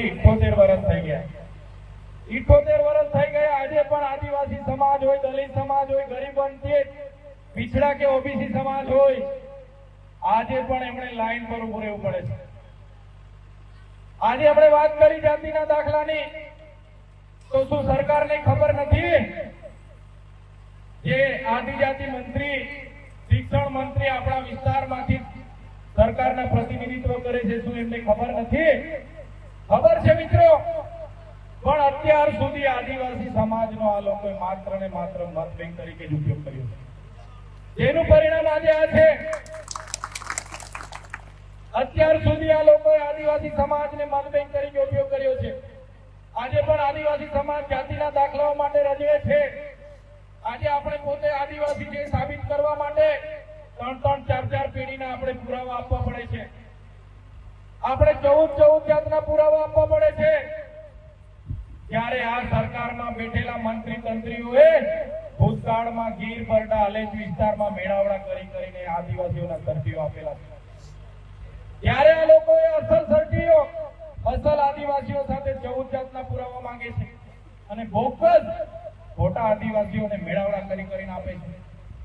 આપણને ઇઠોતેર વર્ષ થઈ ગયા. ઇઠોતેર વર્ષ થઈ ગયા. આજે પણ આદિવાસી સમાજ હોય, દલિત સમાજ હોય, ગરીબ પીછડા કે ઓબીસી સમાજ હોય, આજે પણ એમણે લાઈન પર ઉભું રહેવું પડે છે. આજે આપણે વાત કરી જાતિના દાખલાની. તો શું સરકારને ખબર નથી જે આદિજાતિ મંત્રી, શિક્ષણ મંત્રી આપણા વિસ્તારમાંથી સરકારના પ્રતિનિધિત્વ કરે છે શું એમને ખબર નથી? ખબર છે મિત્રો? પણ અત્યાર સુધી આદિવાસી સમાજનો આ લોકોએ માત્ર ને માત્ર મત બેંક તરીકે જ ઉપયોગ કર્યો છે. જેનું પરિણામ આજે આ છે. અત્યાર સુધી આ લોકોએ આદિવાસી સમાજને મત બેંક તરીકે ઉપયોગ કર્યો છે. આજે પણ આદિવાસી સમાજ જાતિના દાખલાઓ માટે રજવે છે. આજે આપણે પોતે આદિવાસી જે સાબિત કરવા માટે ત્રણ ત્રણ ચાર ચાર પેઢીના આપણે પુરાવા આપવા પડે છે. આપણે ચૌદ ચૌદ જાતના પુરાવા આપવા પડે છે. ત્યારે આ સરકારમાં બેઠેલા મંત્રી તંત્રીઓએ ભૂતકાળમાં ગીર બરડા અલેજ વિસ્તારમાં મેળાવડા કરી કરીને આદિવાસીઓના સર્ટીઓ આપેલા છે. ત્યારે આ લોકોએ અસલ સર્ટીઓ અસલ આદિવાસીઓ સાથે ચૌદ જાતના પુરાવા માંગે છે અને બોગસ ખોટા આદિવાસીઓને મેળાવડા કરી કરીને આપે છે.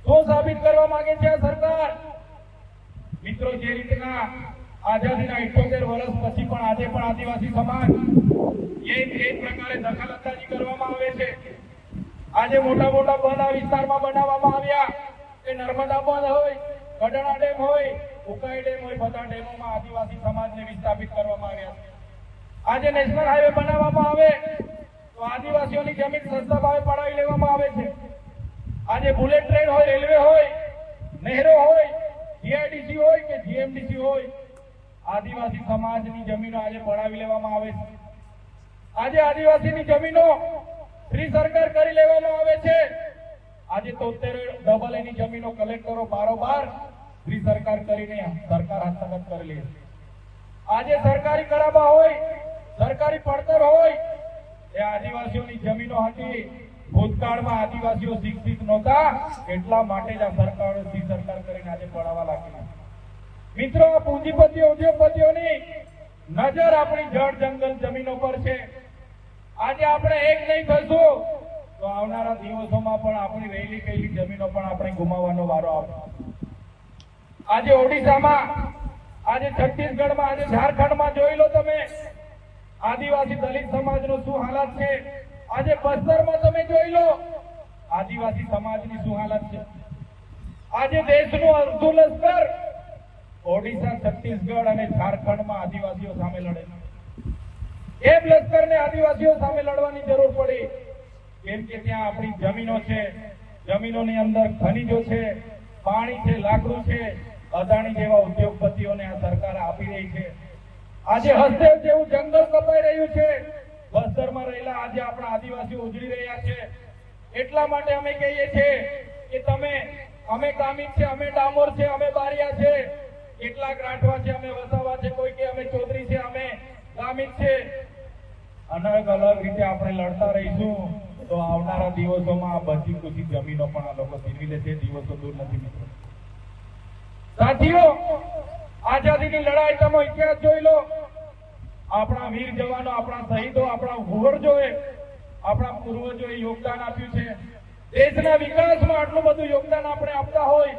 શું સાબિત કરવા માંગે છે આ સરકાર? મિત્રો, જે રીતના આઝાદીના 78 વર્ષ પછી પણ આજે પણ આદિવાસી સમાજ એ એ પ્રકારે દખલઅંદાજી કરવામાં આવે છે. આજે મોટા મોટા બંધ આ વિસ્તારમાં બનાવવામાં આવ્યા. કે નર્મદા બંધ હોય કડણા ડેમ હોય, ઉકાઈ ડેમ હોય, બધા ડેમોમાં આદિવાસી સમાજને વિસ્થાપિત કરવામાં આવ્યા છે. આજે નેશનલ હાઈવે બનાવવામાં આવે, તો આદિવાસીઓની જમીન સસ્તા ભાવે પડાવી લેવામાં આવે છે. આજે બુલેટ ટ્રેન હોય, રેલવે હોય, નહેરો હોય જીઆઈડીસી હોય કે જીએમડીસી હોય આદિવાસી સમાજની જમીનો આજે પડાવી લેવામાં આવે છે. આજે આદિવાસીની જમીનો સરકાર કરી લેવામાં આવે છે. આજે તોતેર ડબલ એની જમીનો કલેક્ટરો બારોબાર ફ્રી સરકાર કરીને સરકાર હસ્તગત કરી લે આજે સરકારી કરાબા હોય, સરકારી પડતર હોય, એ આદિવાસીઓની જમીનો હતી. ભૂતકાળમાં આદિવાસીઓ શિક્ષિત નહોતા, એટલા માટે જ આ સરકારો ફ્રી સરકાર કરીને આજે પડાવવા લાગી મિત્રો, આ પૂંજીપતિઓ, ઉદ્યોગપતિઓની નજર આપણી જળ જંગલ જમીનો પર છે. આજે આપણે એક નહીં થશું, તો આવનારા દિવસોમાં પણ આપણી રહેલી કહેલી જમીનો પણ આપણે ગુમાવવાનો વારો આવશે. આજે ઓડિશામાં, આજે છત્તીસગઢમાં, આજે ઝારખંડમાં જોઈ લો તમે, આદિવાસી દલિત સમાજનો શું હાલત છે? આજે બસ્તરમાં તમે જોઈ લો, આદિવાસી સમાજની શું હાલત છે? આજે દેશનું લશ્કર ઓડિશા, છત્તીસગઢ અને ઝારખંડમાં આદિવાસીઓ સામે લડે એ લશ્કરને આદિવાસીઓ સામે લડવાની જરૂર પડી. કેમ કે ત્યાં આપણી જમીનો છે. જમીનોની અંદર ખનીજો છે, પાણી છે, લાકડું છે. અદાણી જેવા ઉદ્યોગપતિઓને આ સરકાર આપી રહી છે. આજે હસ્તેવ જેવું જંગલ કપાઈ રહ્યું છે. બસ્તરમાં રહેલા આજે આપણા આદિવાસીઓ ઉજળી રહ્યા છે. એટલા માટે અમે કહીએ છીએ કે તમે, અમે કામિક છે, અમે ડામોર છે, અમે બારિયા છે. કેટલાક રાઠવા છે, અમે વસાવા છે, કોઈ કે અમે ચૌધરી છે, અમે ગામિત છે. અલગ અલગ રીતે આપણે લડતા રહીશું. તો આવનારા દિવસોમાં આ બધી કુછી જમીનો પણ આ લોકો છીનવી લેશે. દિવસો દૂર નથી, મિત્રો. સાથીઓ, આઝાદીની લડાઈ તમે ઇતિહાસ જોઈ લો. આપણા વીર જવાનો, આપણા શહીદો, આપણા ભૂવરજોએ આપણા પૂર્વજોએ યોગદાન આપ્યું છે. દેશના વિકાસમાં આટલું બધું યોગદાન આપણે આપતા હોય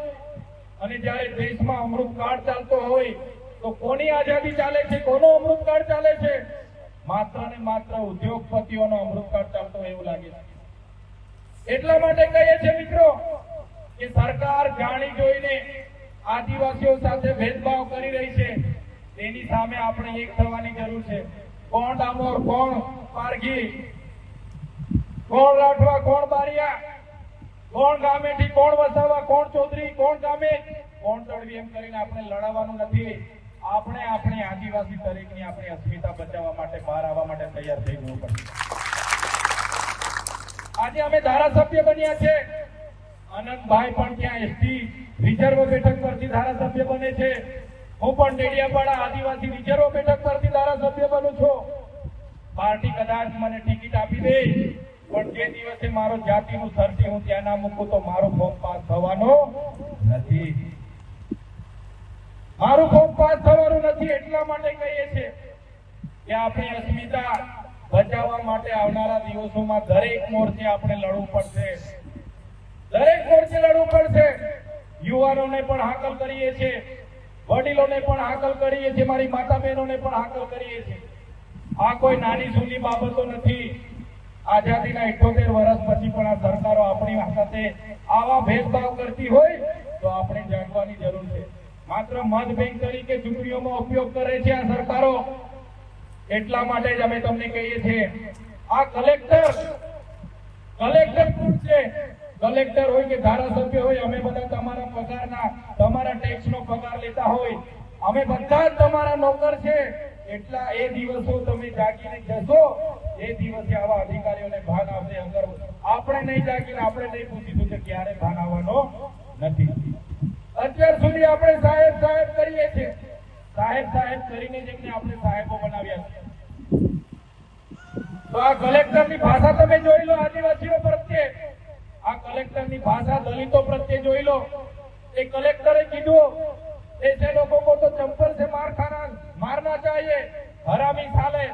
અને જ્યારે દેશમાં અમૃતકાળ ચાલતો હોય, તો કોની આઝાદી ચાલે છે, કોનો અમૃતકાળ ચાલે છે? માત્ર ને માત્ર ઉદ્યોગપતિઓનો અમૃતકાળ ચાલતો હોય એવું લાગે છે. એટલા માટે કહીએ છીએ મિત્રો કે સરકાર જાણી જોઈને આદિવાસીઓ સાથે ભેદભાવ કરી રહી છે. તેની સામે આપણે એક થવાની જરૂર છે. કોણ ડામોર, કોણ પારગી કોણ રાઠવા, કોણ બારિયા? કોણ ગામેથી કોણ વસાવા, કોણ ચૌધરી, કોણ ગામે? કોણ તળવી એમ કરીને આપણે લડાવવાનું નથી. આપણે આપણી આદિવાસી તરીકેની આપણી અસ્મિતા બચાવવા માટે બહાર આવવા માટે તૈયાર થઈ જવું પડશે. આજે અમે ધારાસભ્ય બન્યા છે. અનંતભાઈ પણ ત્યાં એસટી, રિઝર્વ બેઠક પરથી ધારાસભ્ય બને છે. હું પણ ડેડિયાપાડા આદિવાસી રિઝર્વ બેઠક પરથી ધારાસભ્ય બનું છું. પાર્ટી કદાચ મને ટિકિટ આપી દે. પણ જે દિવસે મારો જાતિનું સરથી હું ત્યાં ના મૂકું તો મારો ફોર્મ પાસ થવાનો નથી. મારું ફોર્મ પાસ થવાનું નથી એટલા માટે કહીએ છીએ કે આપણી અસ્મિતા બચાવવા માટે આવનારા દિવસોમાં દરેક મોરચે આપણે લડવું પડશે. દરેક મોરચે લડવું પડશે. યુવાનોને પણ હાકલ કરીએ છીએ. વડીલોને પણ હાકલ કરીએ છીએ. મારી માતા બહેનોને પણ હાકલ કરીએ છીએ. આ કોઈ નાની સૂની બાબતો નથી. આઝાદીના 78 વર્ષ પછી પણ આ સરકારો આપણી સાથે આવા ભેદભાવ કરતી હોય તો આપણે જાણવાની જરૂર છે. માત્ર મત બેંક તરીકે ચૂંટણીઓમાં ઉપયોગ કરે છે આ સરકારો. એટલા માટે જ અમે તમને કહીએ છીએ, આ કલેક્ટર કલેક્ટર કોણ છે? કલેક્ટર હોય કે ધારાસભ્ય હોય, અમે બધા તમારા પગારના, તમારા ટેક્સનો પગાર લેતા હોય. અમે બધા જ તમારા નોકર છે. એટલા એ દિવસો તમે જાગીને જશો એ દિવસે આવા અધિકારીઓને ભાન આવશે અગર આપણે નહીં જાગીને આપણે નહીં પૂછીશું કે ક્યારે ભાન આવવાનો નથી અત્યાર સુધી આપણે સાહેબ સાહેબ કરીએ છીએ સાહેબ સાહેબ કરીને જ એમને આપણે સાહેબો બનાવ્યા છે તો આ કલેક્ટરની ભાષા તમે જોઈ લો આદિવાસીઓ પ્રત્યે આ કલેક્ટરની ભાષા દલિતો પ્રત્યે જોઈ લો એ કલેક્ટરે કીધું ऐसे लोगों को तो चंपल से मार खाना मारना चाहिए हरामी साले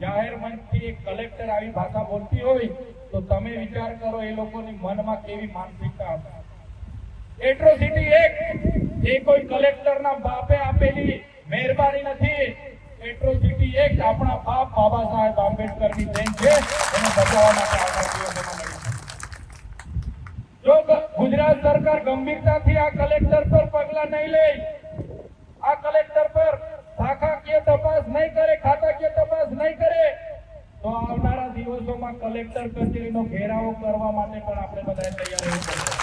જાહેર મંચથી એક કલેક્ટર આવી ભાષા બોલતી હોય તો તમે વિચાર કરો એ લોકોની મનમાં કેવી માનસિકતા હશે. એટ્રોસિટી એક. એ કોઈ કલેક્ટરના બાપે આપેલી મહેરબાની નથી. એટ્રોસિટી એક. આપણા બાપ બાબા સાહેબ આંબેડકરની દેન છે, એને બચાવવા માટે દિવસોમાં જો ગુજરાત સરકાર ગંભીરતાથી આ કલેક્ટર પર પગલા નહીં લે, આ કલેક્ટર પર શાખાકીય તપાસ નહીં કરે, ખાતાકીય તપાસ નહીં કરે, તો આવનારા દિવસોમાં કલેક્ટર કચેરીનો ઘેરાવો કરવા માટે પણ આપણે બધા તૈયાર રહેવું પડશે.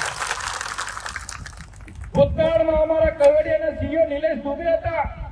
ભૂતકાળમાં અમારા કવડિયાના સીઓ નિલેશ દુબે હતા.